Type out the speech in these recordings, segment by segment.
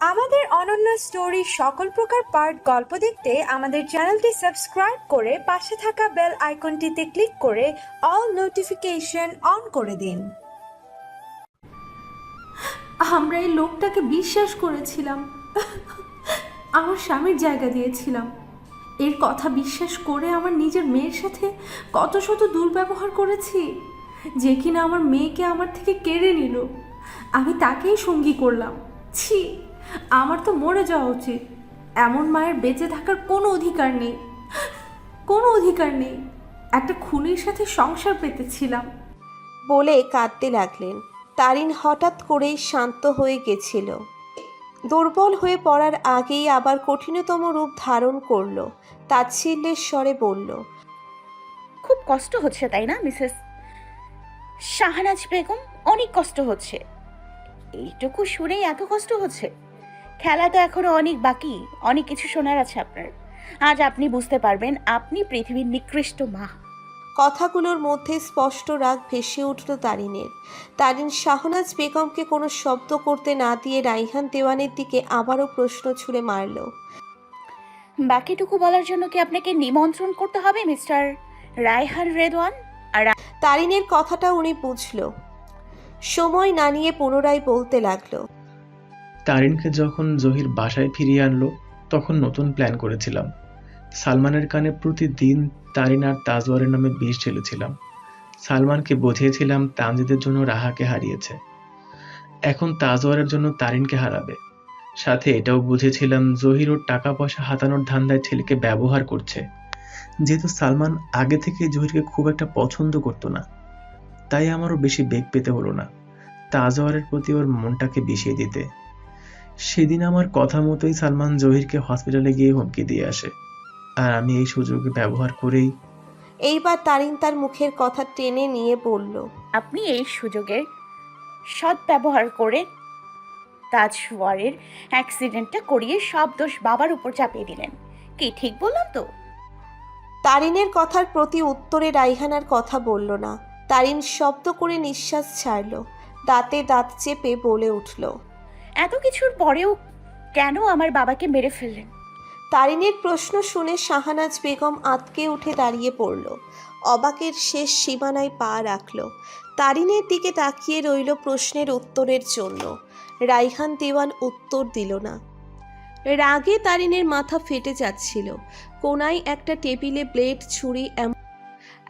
আমাদের অনন্য স্টোরি সকল প্রকার পার্ট গল্প দেখতে আমাদের চ্যানেলটি সাবস্ক্রাইব করে পাশে থাকা বেল আইকনটিতে ক্লিক করে অল নোটিফিকেশন অন করে দিন। আমরা এই লোকটাকে বিশ্বাস করেছিলাম। আমার স্বামীর জায়গা দিয়েছিলাম। এর কথা বিশ্বাস করে আমার নিজের মেয়ের সাথে কত শত দুর্ব্যবহার করেছি। যে কিনা আমার মেয়েকে আমার থেকে কেড়ে নিল। আমি তাকেই সঙ্গী করলাম। ছি আমার তো মরে যাওয়া উচিত। এমন মায়ের বেঁচে থাকার কোনো অধিকার নেই। কোনো অধিকার নেই। একটা খুনির সাথে সংসার পেতেছিলাম। বলে কাঁদতে লাগলেন। তারিন হঠাৎ করেই শান্ত হয়ে গেছিল। দুর্বল হয়ে পড়ার আগেই আবার কঠিনতম রূপ ধারণ করল। তাচ্ছিল্যের স্বরে বলল খুব কষ্ট হচ্ছে তাই না মিসেস? শাহনাজ বেগম অনেক কষ্ট হচ্ছে। এইটুকু শুনেই এত কষ্ট হচ্ছে? খেলা তো এখনও অনেক বাকি অনেক কিছু শোনার আছে আপনার। আজ আপনি বুঝতে পারবেন আপনি পৃথিবীর নিকৃষ্ট মা। কথাগুলোর মধ্যে স্পষ্ট রাগ ভেসে উঠল তারিনের। তারিন শাহনাজ বেগমকে কোনো শব্দ করতে না দিয়ে রাইহান দেওয়ানের দিকে আবারও প্রশ্ন ছুড়ে মারল। বাকিটুকু বলার জন্য কি আপনাকে নিমন্ত্রণ করতে হবে মিস্টার রায়হান রেদওয়ান? তারিনের কথাটা উনি বুঝল। সময় না নিয়ে পুনরায় বলতে লাগল। তারিনকে যখন জহির বাসায় ফিরিয়ে আনলো, তখন নতুন প্ল্যান করেছিলাম। সালমানের কানে প্রতিদিন তারিন আর তাজওয়ারের নামে বিষ ঢেলেছিলাম। সালমানকে বুঝিয়েছিলাম তানজিদের জন্য রাহাকে হারিয়েছে। এখন তাজওয়ারের জন্য তারিনকে হারাবে। সাথে এটাও বুঝেছিলাম জহির ওর টাকা পয়সা হাতানোর ধান্দায় ছেলেকে ব্যবহার করছে। যেহেতু সালমান আগে থেকে জহিরকে খুব একটা পছন্দ করতো না তাই আমারও বেশি বেগ পেতে হলো না। তাজওয়ারের প্রতি ওর মনটাকে বিষিয়ে দিতে। সেদিন আমার কথা মতোই সালমান জহিরকে হসপিটালে গিয়ে হুমকি দিয়ে আসে। আর আমি এই সুযোগে ব্যবহার করেই এইবার তারিন তার মুখের কথা টেনে নিয়ে বলল আপনি এই সুযোগে সুযোগের ব্যবহার করে তাজওয়ারের অ্যাক্সিডেন্টটা করিয়ে সব দোষ বাবার উপর চাপিয়ে দিলেন। কি ঠিক বললাম তো? তারিনের কথার প্রতি উত্তরে রাইহানার কথা বলল না। তারিন শব্দ করে নিঃশ্বাস ছাড়ল দাঁতে দাঁত চেপে বলে উঠল এত কিছুর পরেও কেন আমার বাবাকে মেরে ফেললেন? তারিনের প্রশ্ন শুনে শাহানাজ বেগম আতকে উঠে দাঁড়িয়ে পড়ল অবাকের শেষ সীমানায় পা রাখল। তারিনের দিকে তাকিয়ে রইল প্রশ্নের উত্তরের জন্য। রাইহান দেওয়ান উত্তর দিল না। রাগে তারিনের মাথা ফেটে যাচ্ছিল। কোনায় একটা টেবিলে ব্লেড, ছুরি, এম-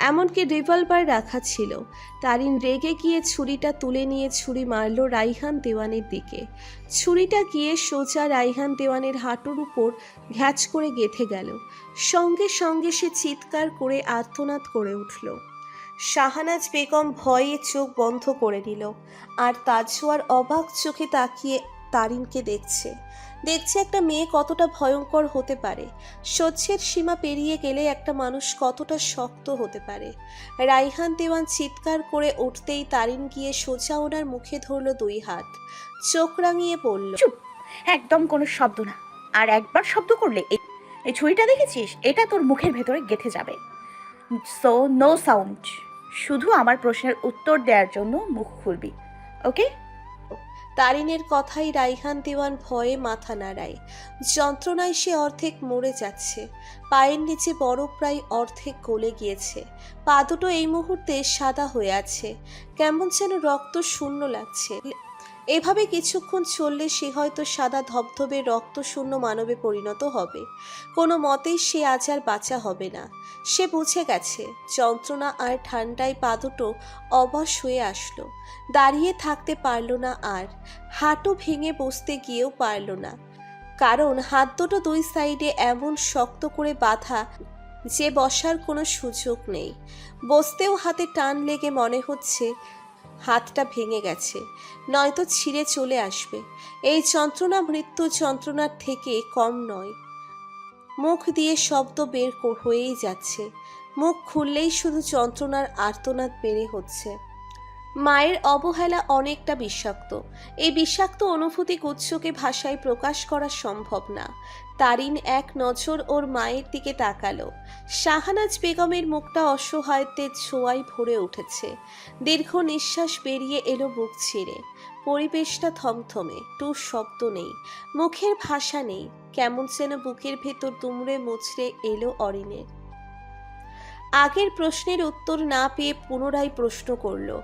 এমনকি রিভলভার রাখা ছিল। তারিন রেগে গিয়ে ছুরিটা তুলে নিয়ে ছুরি মারল রাইহান দেওয়ানের দিকে। ছুরিটা গিয়ে সোজা রাইহান দেওয়ানের হাঁটুর উপর ঘ্যাচ করে গেথে গেল। সঙ্গে সঙ্গে সে চিৎকার করে আর্তনাদ করে উঠল। শাহানাজ বেগম ভয়ে চোখ বন্ধ করে নিল। আর তাজওয়ার অবাক চোখে তাকিয়ে তারিনকে দেখছে। দেখছে একটা মেয়ে কতটা ভয়ঙ্কর হতে পারে। সহ্যের সীমা পেরিয়ে গেলে একটা মানুষ কতটা শক্ত হতে পারে। রাইহান দেওয়ান চিৎকার করে উঠতেই তারিন গিয়ে সোজা ওনার মুখে ধরল দুই হাত। চোখ রাঙিয়ে পড়ল একদম কোনো শব্দ না। আর একবার শব্দ করলে এই এই ছুরিটা দেখেছিস? এটা তোর মুখের ভেতরে গেথে যাবে। সো নো সাউন্ড শুধু আমার প্রশ্নের উত্তর দেওয়ার জন্য মুখ খুলবি ওকে তারিনের কথাই রাইহান দেওয়ান ভয়ে মাথা নাড়ায়। যন্ত্রণায় সে অর্ধেক মরে যাচ্ছে। পায়ের নিচে বরফ প্রায় অর্ধেক গলে গিয়েছে। পা দুটো এই মুহূর্তে সাদা হয়ে আছে। কেমন যেন রক্ত শূন্য লাগছে। এভাবে কিছুক্ষণ চললে সে হয়তো সাদা ধবধবে রক্ত শূন্য মানবে পরিণত হবে। কোনো মতেই সে আজ আর বাঁচা হবে না। সে বুঝে গেছে, যন্ত্রণা আর ঠান্ডায় পা দুটো অবশ হয়ে আসলো। দাঁড়িয়ে থাকতে পারল না আর, হাঁটু ভেঙে বসতে গিয়েও পারল না। কারণ হাত দুটো দুই সাইডে এমন শক্ত করে বাঁধা যে বসার কোনো সুযোগ নেই। বসতেও হাতে টান লেগে মনে হচ্ছে হাতটা ভেঙে গেছে। নয়তো ছিঁড়ে চলে আসবে। এই যন্ত্রণা মৃত্যু যন্ত্রণার থেকে কম নয়। মুখ দিয়ে শব্দ বের হয়েই যাচ্ছে। মুখ খুললেই শুধু যন্ত্রণার আর্তনাদ বেড়ে হচ্ছে। মায়ের অবহেলা অনেকটা বিষাক্ত। এই বিষাক্ত অনুভূতি গুচ্ছকে ভাষায় প্রকাশ করা সম্ভব না। তারিন এক নজর ওর মায়ের দিকে তাকালো। শাহানাজ বেগমের মুখটা অসহায়ত্বের ছোঁয়ায় ভরে উঠেছে। দীর্ঘ নিঃশ্বাস বেরিয়ে এলো বুক ছিঁড়ে। পরিবেশটা থমথমে টু শব্দ নেই। মুখের ভাষা নেই। কেমন যেন বুকের ভেতর দুমড়ে মুচড়ে এলো অরিনের। আগের প্রশ্নের উত্তর না পেয়ে পুনরায় প্রশ্ন করল।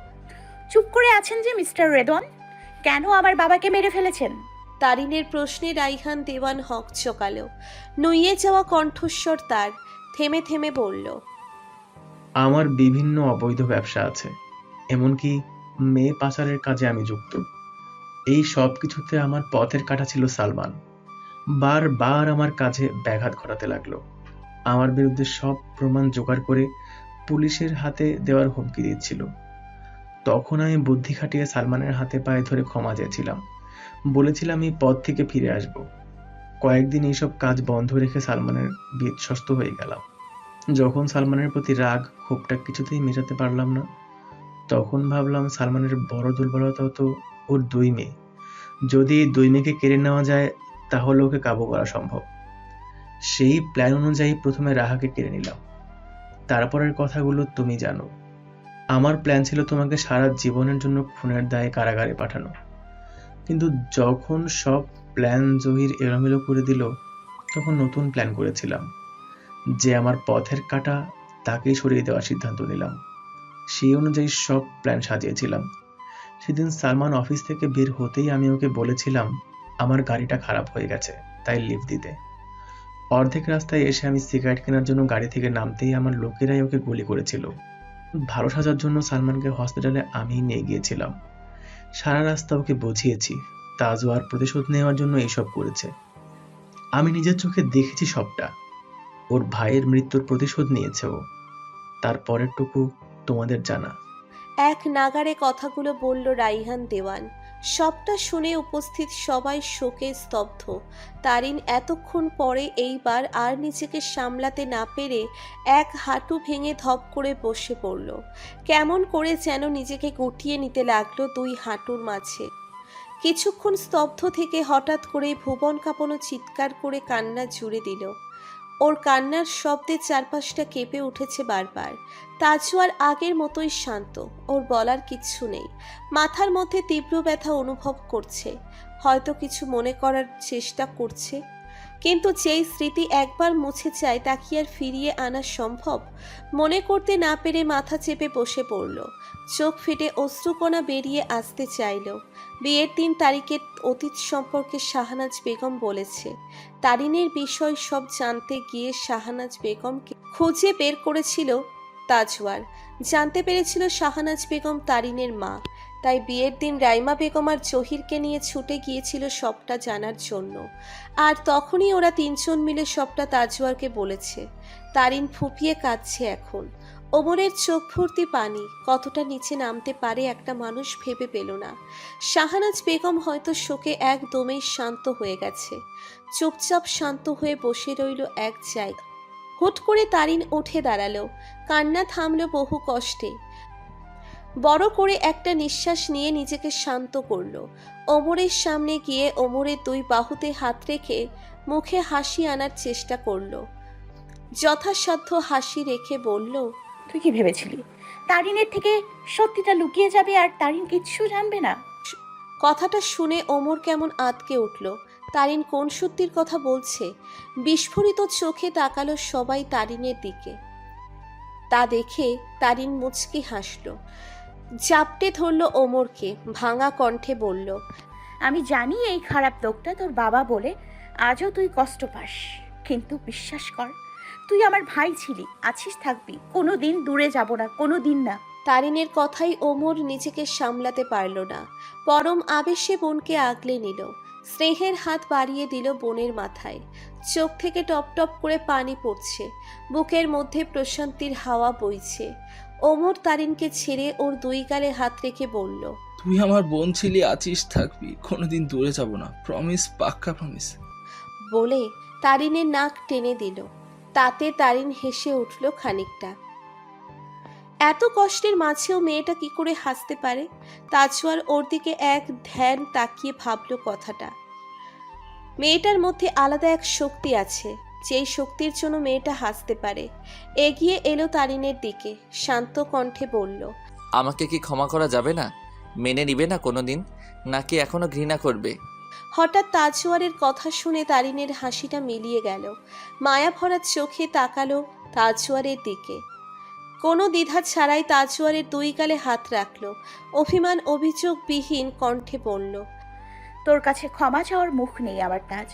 চুপ করে আছেন যে মিস্টার রেদন? কেন আমার বাবাকে মেরে ফেলেছেন? তারিনের প্রশ্নে রাইহান দেওয়ান হক চকালো। নইয়ে যাওয়া কণ্ঠস্বর তার থেমে থেমে বলল আমার বিভিন্ন অবৈধ ব্যবসা আছে এমনকি মেয়ে পাচারের কাজে আমি যুক্ত। এই সব কিছুতে আমার পথের কাটা ছিল সালমান। বারবার আমার কাজে ব্যাঘাত ঘটাতে লাগল। আমার বিরুদ্ধে সব প্রমাণ জোগাড় করে পুলিশের হাতে দেওয়ার হুমকি দিচ্ছিল। তখন আমি বুদ্ধি খাটিয়ে সালমানের হাতে পায়ে ধরে ক্ষমা চেয়েছিলাম। বলেছিলাম, এই পথ থেকে ফিরে আসব। কয়েকদিন এইসব কাজ বন্ধ রেখে সালমানের বিশ্বস্ত হয়ে গেলাম। যখন সালমানের প্রতি রাগ, ক্ষোভটা কিছুতেই মেটাতে পারলাম না, তখন ভাবলাম, সালমানের বড় দুর্বলতা হতো ওর দুই মেয়ে। যদি দুই মেয়েকে কেড়ে নেওয়া যায়, তাহলে ওকে কাবু করা সম্ভব। সেই প্ল্যান অনুযায়ী প্রথমে রাহাকে কেড়ে নিলাম। তারপরের কথাগুলো তুমি জানো। আমার প্ল্যান ছিল তোমাকে সারা জীবনের জন্য খুনের দায়ে কারাগারে পাঠানো। কিন্তু যখন সব প্ল্যান জহির এলোমেলো করে দিল, তখন নতুন প্ল্যান করেছিলাম। যে আমার পথের কাটা তাকেই সরিয়ে দেওয়ার সিদ্ধান্ত নিলাম। সেই অনুযায়ী সব প্ল্যান সাজিয়েছিলাম। সেদিন সালমান অফিস থেকে বের হতেই আমি ওকে বলেছিলাম, আমার গাড়িটা খারাপ হয়ে গেছে, তাই লিফট দিতে। অর্ধেক রাস্তায় এসে আমি সিগারেট কেনার জন্য গাড়ি থেকে নামতেই আমার লোকেরাই ওকে গুলি করেছিল। ভালো সাজার জন্য সালমানকে হসপিটালে আমি নিয়ে গিয়েছিলাম। সারা রাস্তা ওকে বুঝিয়েছি তাজওয়ার প্রতিশোধ নেওয়ার জন্য এইসব করেছে। আমি নিজের চোখে দেখেছি সবটা। ওর ভাইয়ের মৃত্যুর প্রতিশোধ নিয়েছে ও। তার পরেরটুকু তোমাদের জানা। এক নাগারে কথাগুলো বলল রাইহান দেওয়ান। সবটা শুনে উপস্থিত সবাই শোকে স্তব্ধ। তারিন এতক্ষণ পরে এইবার আর নিজেকে সামলাতে না পেরে এক হাঁটু ভেঙে ধপ করে বসে পড়ল। কেমন করে যেন নিজেকে গুটিয়ে নিতে লাগল দুই হাঁটুর মাঝে। কিছুক্ষণ স্তব্ধ থেকে হঠাৎ করে ভুবন কাঁপানো চিৎকার করে কান্না জুড়ে দিল। ওর কান্নার শব্দে চারপাশটা কেঁপে উঠেছে বারবার। তাজওয়ার আগের মতোই শান্ত, ওর বলার কিচ্ছু নেই। মাথার মধ্যে তীব্র ব্যথা অনুভব করছে। হয়তো কিছু মনে করার চেষ্টা করছে। কিন্তু যেই স্মৃতি একবার মুছে যায় তা কি আর ফিরিয়ে আনা সম্ভব? মনে করতে না পেরে মাথা চেপে বসে পড়ল। চোখ ফেটে অশ্রুকণা বেরিয়ে আসতে চাইল। বিয়ের তিন তারিখের অতীত সম্পর্কে শাহনাজ বেগম বলেছে। তারিনের বিষয় সব জানতে গিয়ে শাহনাজ বেগমকে খুঁজে বের করেছিল তাজওয়ার। জানতে পেরেছিল শাহনাজ বেগম তারিনের মা। তাই বিয়ের দিন রাইমা বেগম আর জহিরকে নিয়ে ছুটে গিয়েছিল সবটা জানার জন্য। আর তখনই ওরা তিনজন মিলে সবটা তাজওয়ারকে বলেছে। তারিন ফুপিয়ে কাঁদছে এখন। ওমরের চোখ ভর্তি পানি, কতটা নিচে নামতে পারে একটা মানুষ ভেবে পেল না। শাহানাজ বেগম হয়তো শোকে একদমই শান্ত হয়ে গেছে। চুপচাপ শান্ত হয়ে বসে রইল এক জায়গা হুট করে তারিন উঠে দাঁড়াল। কান্না থামলো বহু কষ্টে। বড় করে একটা নিঃশ্বাস নিয়ে নিজেকে শান্ত করল। ওমরের সামনে গিয়ে ওমরের দুই বাহুতে হাত রেখে মুখে হাসি আনার চেষ্টা করল। যথাসাধ্য হাসি রেখে বলল তুই কি ভেবেছিলি? তারিনের থেকে সত্যিটা লুকিয়ে যাবে আর তারিন কিচ্ছু জানবে না? কথাটা শুনে ওমর কেমন আতকে উঠল। তারিন কোন সত্যির কথা বলছে? বিস্ফোরিত চোখে তাকালো সবাই তারিনের দিকে। তা দেখে তারিন মুচকি হাসল। চাপটে ধরল ওমরকে ভাঙা কণ্ঠে বলল আমি জানি এই খারাপ লোকটা তোর বাবা বলে আজও তুই কষ্ট পাস কিন্তু বিশ্বাস কর তুই আমার ভাই ছিলি আছিস থাকবি কোনো দিন দূরে যাব না কোনো দিন না। তারিনের কথাই ওমর নিজেকে সামলাতে পারল না। পরম আবেশে বোনকে আগলে নিল স্নেহের হাত বাড়িয়ে দিল বোনের মাথায়। চোখ থেকে টপ টপ করে পানি পড়ছে বুকের মধ্যে প্রশান্তির হাওয়া বইছে। ওমর তারিনকে ছেড়ে ওর দুই গালে হাত রেখে বলল তুই আমার বোন ছিলি আছিস থাকবি। কোনোদিন দূরে যাব না। প্রমিস পাক্কা প্রমিস বলে তারিনের নাক টেনে দিল। তাতে তারিন হেসে উঠল খানিকটা। এত কষ্টের মাঝেও মেয়েটা কি করে হাসতে পারে? তাজওয়ার ওর দিকে এক ধ্যান তাকিয়ে ভাবলো কথাটা। মেয়েটার মধ্যে আলাদা এক শক্তি আছে। যেই শক্তির জন্য মেয়েটা হাসতে পারে। এগিয়ে এলো তারিনের দিকে শান্ত কণ্ঠে বলল আমাকে কি ক্ষমা করা যাবে না? মেনে নিবে না কোনোদিন? নাকি এখনও ঘৃণা করবে? হঠাৎ তাজওয়ারের কথা শুনে তারিনের হাসিটা মিলিয়ে গেল। মায়া ভরা চোখে তাকালো তাজওয়ারের দিকে। কোনো দ্বিধা ছাড়াই তাজওয়ারের দুই গালে হাত রাখল। অভিমান অভিযোগবিহীন কণ্ঠে বলল তোর কাছে ক্ষমা চাওয়ার মুখ নেই আমার তাজ।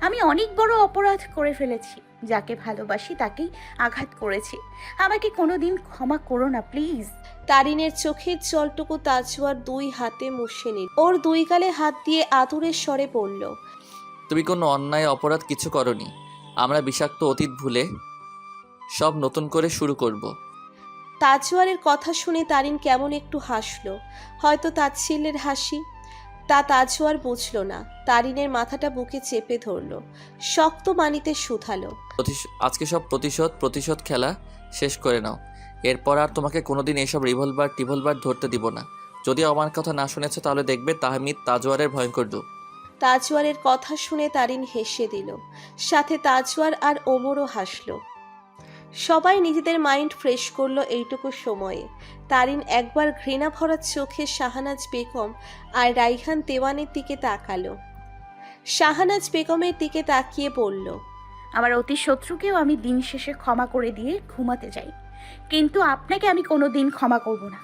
আমি অনেক বড় অপরাধ করে ফেলেছি যাকে ভালোবাসি তাকেই আঘাত করেছি। আমাকে কোনোদিন ক্ষমা করো না প্লিজ। তারিনের চোখের জলটুকু তাজওয়ার দুই হাতে মুছে নিল। ওর দুই গালে হাত দিয়ে আদুরের স্বরে বলল তুমি কোনো অন্যায় অপরাধ কিছু করনি। আমরা বিষাক্ত অতীত ভুলে সব নতুন করে শুরু করব। তাজওয়ারের কথা শুনে তারিন কেমন একটু হাসলো। হয়তো তাচ্ছিল্যের হাসি তা তাজওয়ার বুঝলো না। তারিনের মাথাটা বুকে চেপে ধরলো। শক্ত মানিতে শুধালো। প্রতিশ- আজকে সব প্রতিশোধ প্রতিশোধ খেলা শেষ করে নাও। এরপর আর তোমাকে কোনোদিন এইসব রিভলভার টিভলভার ধরতে দিব না। যদি আমার কথা না শুনেছো তাহলে দেখবে তাহমিদ তাজওয়ারের ভয়ঙ্কর রূপ। তাজওয়ারের কথা শুনে তারিন হেসে দিল। সাথে তাজওয়ার আর ওমরও হাসলো। সবাই নিজেদের মাইন্ড ফ্রেশ করল এইটুকু সময়ে। তারিন একবার ঘৃণা ভরা চোখে শাহানাজ বেগম আর রাইহান দেওয়ানের দিকে তাকালো। শাহানাজ বেগমের দিকে তাকিয়ে বলল আমার অতি শত্রুকেও আমি দিন শেষে ক্ষমা করে দিয়ে ঘুমাতে যাই কিন্তু আপনাকে আমি কোনো দিন ক্ষমা করব না।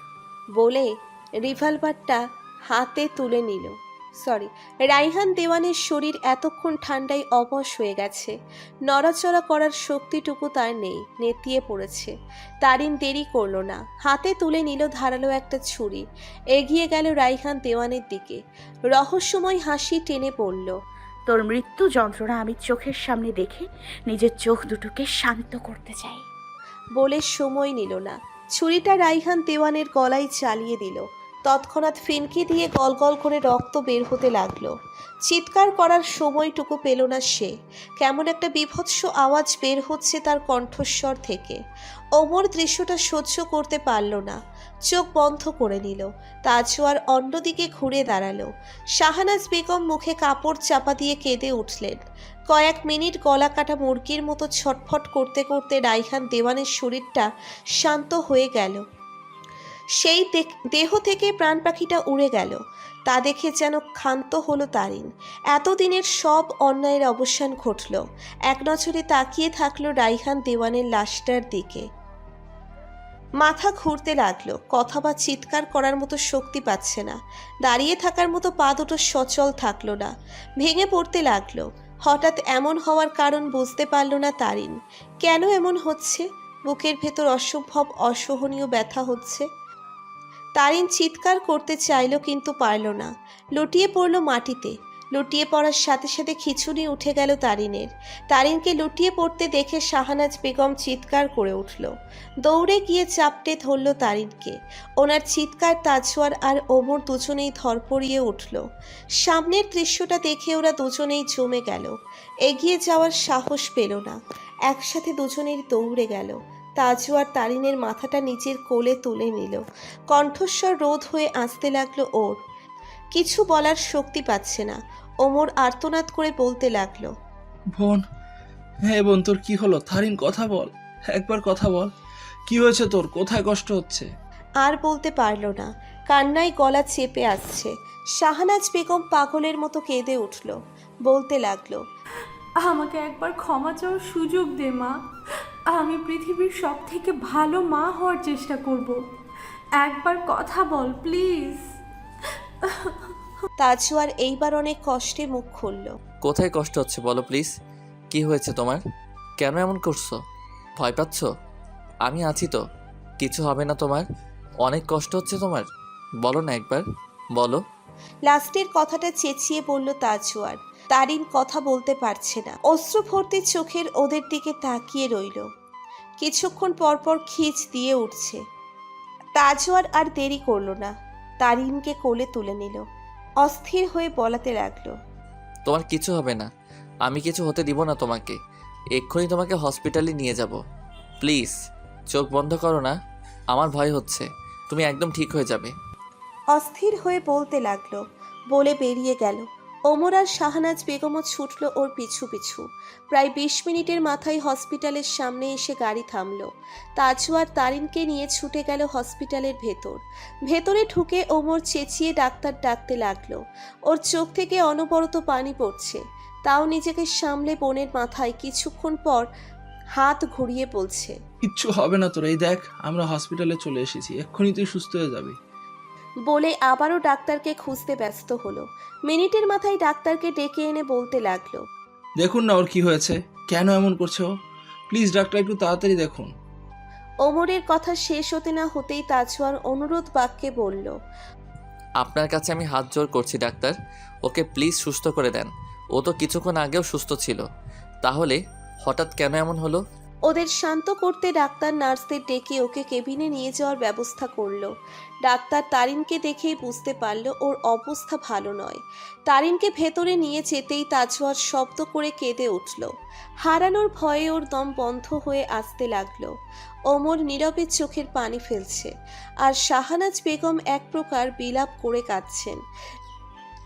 বলে রিভলভারটা হাতে তুলে নিল। সরি রাইহান দেওয়ানের শরীর এতক্ষণ ঠান্ডায় অবশ হয়ে গেছে। নড়াচড়া করার শক্তিটুকু তার নেই নেতিয়ে পড়েছে। তারিন দেরি করল না হাতে তুলে নিল ধারালো একটা ছুরি। এগিয়ে গেল রাইহান দেওয়ানের দিকে। রহস্যময় হাসি টেনে পড়ল। তোর মৃত্যু যন্ত্রণা আমি চোখের সামনে দেখে নিজের চোখ দুটোকে শান্ত করতে চাই। বলে সময় নিল না। ছুরিটা রাইহান দেওয়ানের গলায় চালিয়ে দিল। তৎক্ষণাৎ ফিনকি দিয়ে গলগল করে রক্ত বের হতে লাগল। চিৎকার করার সময়টুকু পেল না সে। কেমন একটা বিভৎস আওয়াজ বের হচ্ছে তার কণ্ঠস্বর থেকে। ওমর দৃশ্যটা সহ্য করতে পারল না। চোখ বন্ধ করে নিল। তাজওয়ার অন্যদিকে ঘুরে দাঁড়াল। শাহানাজ বেগম মুখে কাপড় চাপা দিয়ে কেঁদে উঠলেন। কয়েক মিনিট গলা কাটা মুরগির মতো ছটফট করতে করতে রাইহান দেওয়ানের শরীরটা শান্ত হয়ে গেল। সেই দেহ থেকে প্রাণ পাখিটা উড়ে গেল। তা দেখে যেন ক্ষান্ত হলো তারিন। এতদিনের সব অন্যায়ের অবসান ঘটল। এক নজরে তাকিয়ে থাকল রাইহান দেওয়ানের লাশটার দিকে। মাথা ঘুরতে লাগল। কথা বা চিৎকার করার মতো শক্তি পাচ্ছে না। দাঁড়িয়ে থাকার মতো পা দুটো সচল থাকল না। ভেঙে পড়তে লাগল। হঠাৎ এমন হওয়ার কারণ বুঝতে পারল না তারিন। কেন এমন হচ্ছে? বুকের ভেতর অসম্ভব অসহনীয় ব্যথা হচ্ছে। তারিন চিৎকার করতে চাইল কিন্তু পারল না। লুটিয়ে পড়ল মাটিতে। লুটিয়ে পড়ার সাথে সাথে খিচুড়ি উঠে গেল তারিনের। তারিনকে লুটিয়ে পড়তে দেখে শাহানাজ বেগম চিৎকার করে উঠল। দৌড়ে গিয়ে চাপটে ধরল তারিনকে। ওনার চিৎকার তাজওয়ার আর ওমর দুজনেই ধরপড়িয়ে উঠল। সামনের দৃশ্যটা দেখে ওরা দুজনেই জমে গেল। এগিয়ে যাওয়ার সাহস পেল না। একসাথে দুজনেই দৌড়ে গেল। তাজু আর তারিনের মাথাটা নিচের কোলে তুলে নিল। কণ্ঠস্বর রোধ হয়ে আসতে লাগল ওর। কিছু বলার শক্তি পাচ্ছে না। ওমর আর্তনাদ করে বলতে লাগল বোন হ্যাঁ বোন তোর কি হলো? থারিন কথা বল। একবার কথা বল। কি হয়েছে তোর? কোথায় কষ্ট হচ্ছে? আর বলতে পারল না। কান্নায় গলা চেপে আসছে। শাহানাজ বেগম পাগলের মতো কেঁদে উঠল। বলতে লাগল আমাকে একবার ক্ষমা চাওয়ার সুযোগ দে মা। আমি পৃথিবীর সব থেকে ভালো মা হওয়ার চেষ্টা করব। একবার কথা বল প্লিজ। তাজওয়ার এইবার অনেক কষ্টে মুখ খুলল। কোথায় কষ্ট হচ্ছে বলো প্লিজ? কি হয়েছে তোমার? কেন এমন করছ? ভয় পাচ্ছ? আমি আছি তো। কিছু হবে না তোমার? অনেক কষ্ট হচ্ছে তোমার? বলো না একবার বলো। লাস্টের কথাটা চেঁচিয়ে বলল তাজওয়ার তারিন কথা বলতে পারছে না। অস্ত্র ভর্তি চোখের ওদের দিকে তাকিয়ে রইল। কিছুক্ষণ পরপর খিচ দিয়ে উঠছে। তাজওয়ার আর দেরি করল না। তারিনকে কোলে তুলে নিল। অস্থির হয়ে বলাতে লাগল তোমার কিছু হবে না। আমি কিছু হতে দিব না তোমাকে। এক্ষুনি তোমাকে হসপিটালে নিয়ে যাব। প্লিজ চোখ বন্ধ করো না। আমার ভয় হচ্ছে। তুমি একদম ঠিক হয়ে যাবে। অস্থির হয়ে বলতে লাগল বলে বেরিয়ে গেল। ওমর আর শাহনাজ বেগমও ছুটল ওর পিছু পিছু। প্রায় বিশ মিনিটের মাথায় হসপিটালের সামনে এসে গাড়ি থামল। তাজু আর তারিনকে নিয়ে ছুটে গেল হসপিটালের ভেতর। ভেতরে ঢুকে ওমর চেঁচিয়ে ডাক্তার ডাকতে লাগল। ওর চোখ থেকে অনবরত পানি পড়ছে। তাও নিজেকে সামলে বোনের মাথায় কিছুক্ষণ পর হাত ঘুরিয়ে বলছে, কিচ্ছু হবে না তোর, এই দেখ, আমরা হসপিটালে চলে এসেছি, এক্ষুনি তুই সুস্থ হয়ে যাবি। বলে আবারও ডাক্তারকে খুঁজতে ব্যস্ত হলো। মিনিটের মাথায় ডাক্তারকে ডেকে এনে বলতে লাগল দেখুন না ওর কি হয়েছে কেন এমন করছে ও? প্লিজ ডাক্তার একটু তাড়াতাড়ি দেখুন। ওমরের কথা শেষ হতে না হতেই তাজওয়ার অনুরোধ বাক্যে বলল আপনার কাছে আমি হাত জোর করছি ডাক্তার। ওকে প্লিজ সুস্থ করে দেন। ও তো কিছুক্ষণ আগেও সুস্থ ছিল। তাহলে হঠাৎ কেন এমন হলো? ওদের শান্ত করতে ডাক্তার নার্সদের ডেকে ওকে কেবিনে নিয়ে যাওয়ার ব্যবস্থা করল। ডাক্তার তারিনকে দেখেই বুঝতে পারল ওর অবস্থা ভালো নয়। তারিনকে ভেতরে নিয়ে যেতেই তাজওয়ার শব্দ করে কেঁদে উঠল। হারানোর ভয়ে ওর দম বন্ধ হয়ে আসতে লাগল। ওমর নীরবে চোখের পানি ফেলছে আর শাহানাজ বেগম এক প্রকার বিলাপ করে কাঁদছেন।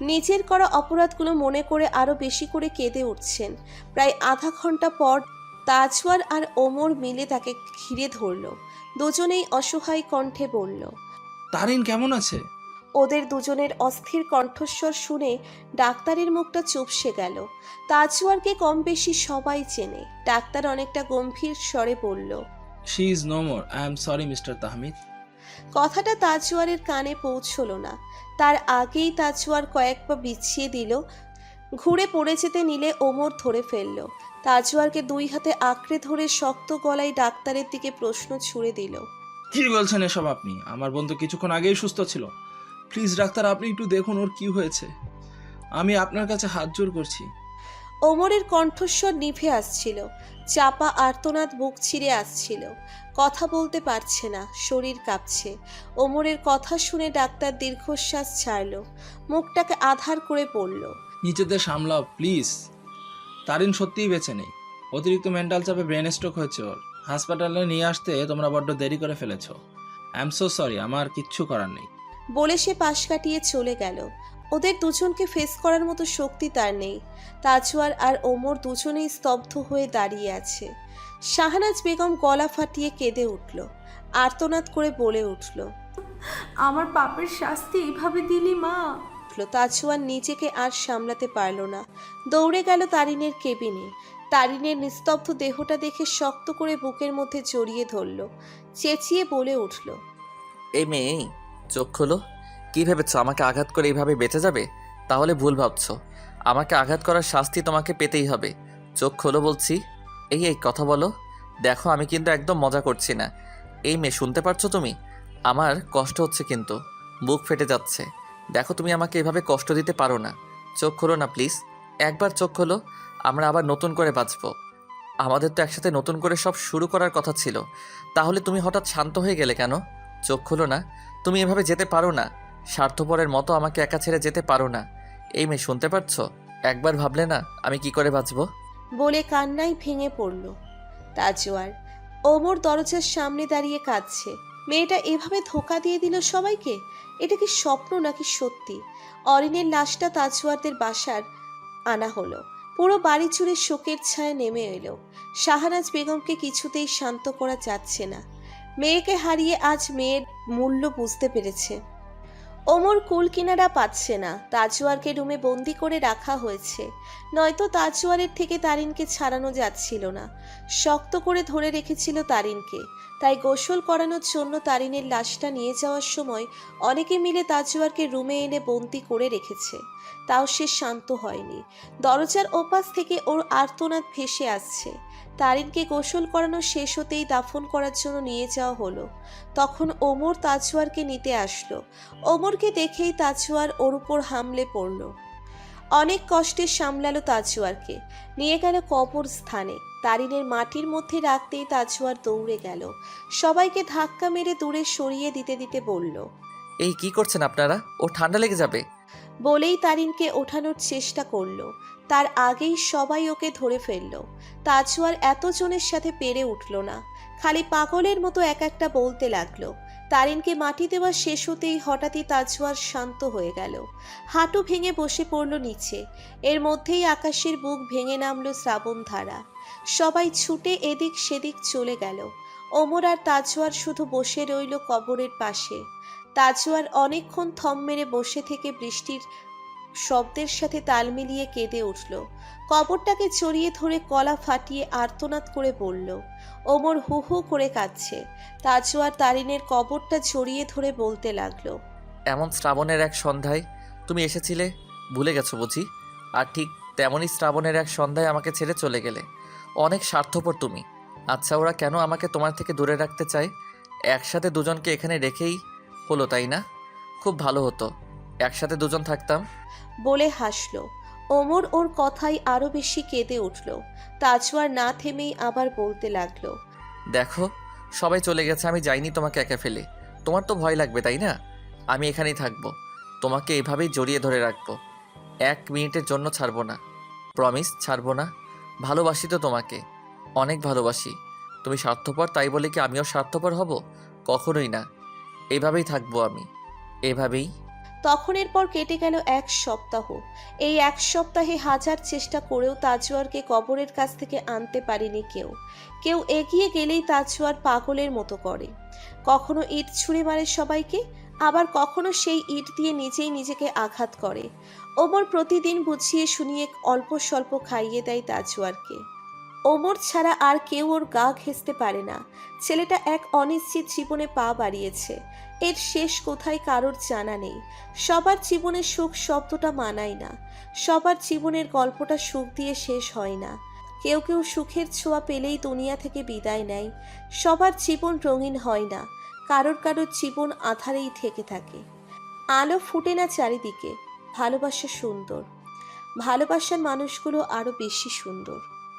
নিজের করা অপরাধগুলো মনে করে আরও বেশি করে কেঁদে উঠছেন। প্রায় আধা ঘণ্টা পর তাজওয়ার আর ওমর মিলে তাকে ঘিরে ধরল। দুজনেই অসহায় কণ্ঠে বলল তারিন কেমন আছে? ওদের দুজনের অস্থির কণ্ঠস্বর শুনে ডাক্তারের মুখটা চুপসে গেল। তাজওয়ারকে কম বেশি সবাই চেনে। ডাক্তার অনেকটা গম্ভীর স্বরে বলল she is no more I am sorry mister Tahmid কথাটা তাজওয়ারের কানে পৌঁছলো না। তার আগেই তাজওয়ার কয়েক পা বিছিয়ে দিল ঘুরে পড়ে যেতে নিলে ওমর ধরে ফেলল। তাজওয়ারকে দুই হাতে আঁকড়ে ধরে শক্ত গলায় ডাক্তারের দিকে প্রশ্ন ছুড়ে দিল। কি বলছেন এসব আপনি? আমার বন্ধু কিছুক্ষণ আগেই সুস্থ ছিল। প্লিজ ডাক্তার আপনি একটু দেখুন ওর কি হয়েছে। আমি আপনার কাছে হাত জোর করছি। ওমরের কণ্ঠস্বর নিভে আসছিল। চাপা আর্তনাদ বুক ছিঁড়ে আসছিল। কথা বলতে পারছে না শরীর কাঁপছে। ওমরের কথা শুনে ডাক্তার দীর্ঘশ্বাস ছাড়ল। মুখটাকে আধার করে পড়ল। নিজেদের সামলাও প্লিজ। তারিন সত্যিই বেছে নেই। অতিরিক্ত মেন্টাল চাপে ব্রেন স্ট্রোক হয়েছে ওর। হাসপাতালে নিয়ে আসতে তোমরা বড্ড দেরি করে ফেলেছ। আই এম সো সরি আমার কিচ্ছু করার নেই। বলে সে পাশ কাটিয়ে চলে গেল। ওদের দুজনকে ফেস করার মতো শক্তি তার নেই। তাজওয়ার আর ওমর দুজনেই স্তব্ধ হয়ে দাঁড়িয়ে আছে। শাহনাজ বেগম গলা ফাটিয়ে কেঁদে উঠল। আর্তনাদ করে বলে উঠল আমার পাপের শাস্তি এভাবে দিলি মা। উঠল। তাজওয়ার নিজেকে আর সামলাতে পারল না। দৌড়ে গেল তারিনের কেবিনে। তারিনের নিস্তব্ধ দেহটা দেখে শক্ত করে বুকের মধ্যে জড়িয়ে ধরল। চেঁচিয়ে বলে উঠল, এই মেয়ে চোখ খোলো। কী ভেবেছো, আমাকে আঘাত করে এইভাবে বেঁচে যাবে? তাহলে ভুল ভাবছ। আমাকে আঘাত করার শাস্তি তোমাকে পেতেই হবে। চোখ খোলো বলছি। এই এই কথা বলো। দেখো, আমি কিন্তু একদম মজা করছি না। এই মেয়ে, শুনতে পারছ তুমি? আমার কষ্ট হচ্ছে কিন্তু। বুক ফেটে যাচ্ছে। দেখো তুমি আমাকে এভাবে কষ্ট দিতে পারো না। চোখ খোলো না, প্লিজ। একবার চোখ খোলো, আমরা আবার নতুন করে বাঁচবো। আমাদের তো একসাথে নতুন করে সব শুরু করার কথা ছিল। তাহলে তুমি হঠাৎ শান্ত হয়ে গেলে কেন? চোখ খোলো না। তুমি এভাবে যেতে পারো না। স্বার্থপরের মতো আমাকে একা ছেড়ে যেতে পারো না। এই মেয়ে, শুনতে পারছ? একবার ভাবলে না, আমি কি করে বাঁচবো? বলে কান্নায় ভেঙে পড়ল। তাজওয়ার, ওমর দরজার সামনে দাঁড়িয়ে কাঁদছে। মেয়েটা এভাবে ধোকা দিয়ে দিল সবাইকে? এটা কি স্বপ্ন নাকি সত্যি? অরিনের লাশটা তাজওয়ারদের বাসার আনা হলো। পুরো বাড়ি জুড়ে শোকের ছায়া নেমে এলো। শাহানাজ বেগমকে কিছুতেই শান্ত করা যাচ্ছে না। মেয়েকে হারিয়ে আজ মেয়ের মূল্য বুঝতে পেরেছে। ওমর কুল কিনারা পাচ্ছে না। তাজওয়ারকে রুমে বন্দি করে রাখা হয়েছে। নয়তো তাজওয়ারের থেকে তারিনকে ছাড়ানো যাচ্ছিল না। শক্ত করে ধরে রেখেছিল তারিনকে। তাই গোসল করানোর জন্য তারিনের লাশটা নিয়ে যাওয়ার সময় অনেকে মিলে তাজওয়ারকে রুমে এনে বন্দি করে রেখেছে। তাও সে শান্ত হয়নি। দরজার ওপাশ থেকে ওর আর্তনাদ ভেসে আসছে। তারিনকে গোসল করানো শেষ হতেই দাফন করার জন্য নিয়ে যাওয়া হলো। তখন ওমর তাজওয়ারকে নিতে আসলো। ওমরকে দেখেই তাজওয়ার ওর উপর হামলে পড়ল। অনেক কষ্টে সামলালো তাজওয়ারকে। নিয়ে গেল কবর স্থানে। তারিনের মাটির মধ্যে রাখতেই তাজওয়ার দৌড়ে গেল। সবাইকে ধাক্কা মেরে দূরে সরিয়ে দিতে দিতে বলল এই কি করছেন আপনারা? ও ঠান্ডা লেগে যাবে? বলেই তারিনকে ওঠানোর চেষ্টা করল। তার আগেই সবাই ওকে ধরে ফেলল। তাজওয়ার এতজনের সাথে পেরে উঠল না। খালি পাগলের মতো এক একটা বলতে লাগল। তারিনকে মাটি দেওয়া শেষ হতেই হঠাৎই তাজওয়ার শান্ত হয়ে গেল। হাঁটু ভেঙে বসে পড়ল নিচে। এর মধ্যেই আকাশের বুক ভেঙে নামলো শ্রাবণ ধারা। সবাই ছুটে এদিক সেদিক চলে গেল। ওমর আর তাজওয়ার শুধু বসে রইল কবরের পাশে। তাজওয়ার অনেকক্ষণ থম মেরে বসে থেকে বৃষ্টির শব্দের সাথে তাল মিলিয়ে কেঁদে উঠল। কবরটাকে চড়িয়ে ধরে কলা ফাটিয়ে আর্তনাদ করে বলল, ওমর হু হু করে কাঁদছে। তাজওয়ার তারিনের কবরটা জড়িয়ে ধরে বলতে লাগল, এমন শ্রাবণের এক সন্ধ্যায় তুমি এসেছিলে, ভুলে গেছো বুঝি? আর ঠিক তেমনই শ্রাবণের এক সন্ধ্যায় আমাকে ছেড়ে চলে গেলে। অনেক স্বার্থপর তুমি। আচ্ছা ওরা কেন আমাকে তোমার থেকে দূরে রাখতে চায়? একসাথে দুজনকে এখানে রেখেই হলো, তাই না? খুব ভালো হতো। একসাথে দুজন থাকতাম। বলে হাসল। ওমর ওর কথাই আরও বেশি কেঁদে উঠল। তাজওয়ার না থেমেই আবার বলতে লাগল দেখো সবাই চলে গেছে আমি যাইনি তোমাকে একা ফেলে। তোমার তো ভয় লাগবে তাই না? আমি এখানেই থাকব। তোমাকে এভাবেই জড়িয়ে ধরে রাখব। এক মিনিটের জন্য ছাড়বো না। প্রমিস ছাড়বো না। ভালোবাসি তো তোমাকে। অনেক ভালোবাসি। তুমি স্বার্থপর তাই বলে কি আমিও স্বার্থপর হব? কখনোই না। এভাবেই থাকব আমি। এভাবেই তখনের পর কেটে গেল এক সপ্তাহ। এই এক সপ্তাহে হাজার চেষ্টা করেও তাজওয়ারকে কবরের কাছ থেকে আনতে পারেনি কেউ। কেউ এগিয়ে গেলেই তাজওয়ার পাগলের মতো করে। কখনো ইট ছুঁড়ে মারে সবাইকে, আবার কখনো সেই ইট দিয়ে নিজেই নিজেকে আঘাত করে। ওমর প্রতিদিন বুঝিয়ে শুনিয়ে অল্প স্বল্প খাইয়ে দেয় তাজওয়ারকে। ওমর ছাড়া আর কেউ ওর গা ঘেঁচতে পারে না। ছেলেটা এক অনিশ্চিত জীবনে পা বাড়িয়েছে। এর শেষ কোথায় কারোর জানা নেই। সবার জীবনের সুখ শব্দটা মানায় না। সবার জীবনের গল্পটা সুখ দিয়ে শেষ হয় না। কেউ কেউ সুখের ছোঁয়া পেলেই দুনিয়া থেকে বিদায় নেয়। সবার জীবন রঙিন হয় না। কারোর কারোর জীবন আধারেই থেকে থাকে। আলো ফুটে না চারিদিকে। ভালোবাসা সুন্দর। ভালোবাসার মানুষগুলো আরও বেশি সুন্দর।